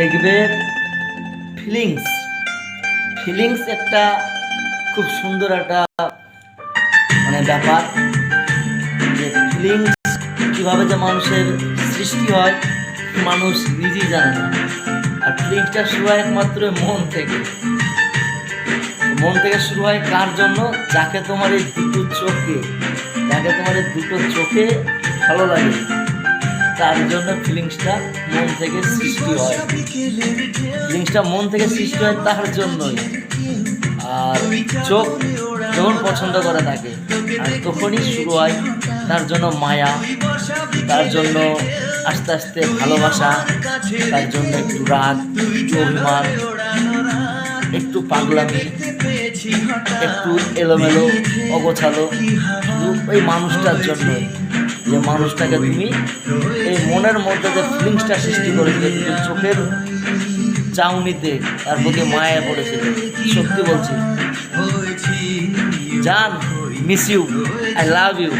দেখবে feelings feelings একটা খুব সুন্দর একটা মানে ব্যাপার যে ফিলিংস কীভাবে যে মানুষের সৃষ্টি হয়, মানুষ নিজেই জানে না। আর ফিলিংসটা শুরু হয় একমাত্র মন থেকে। মন থেকে শুরু হয় কার জন্য? যাকে তোমার এই দুটো চোখে, যাকে তোমার এই দুটো চোখে ভালো লাগে। তার জন্য ফিলিংসটা মন থেকে সৃষ্টি হয়। ফিলিংসটা মন থেকে সৃষ্টি হয় তার জন্যই। আর চোখ যখন পছন্দ করে থাকে আর তখনই শুরু হয় তার জন্য মায়া, তার জন্য আস্তে আস্তে ভালোবাসা, তার জন্য একটু রাগ, একটু অভিমান, একটু পাগলামি, একটু এলোমেলো, অগোছালো ওই মানুষটার জন্য যে মানুষটাকে তুমি এই মনের মধ্যে যে ফিলিংসটা সৃষ্টি করেছিলে চোখের চাউনিতে তার প্রতি মায়া পড়েছিল, সত্যি বলছি। জান miss you I love you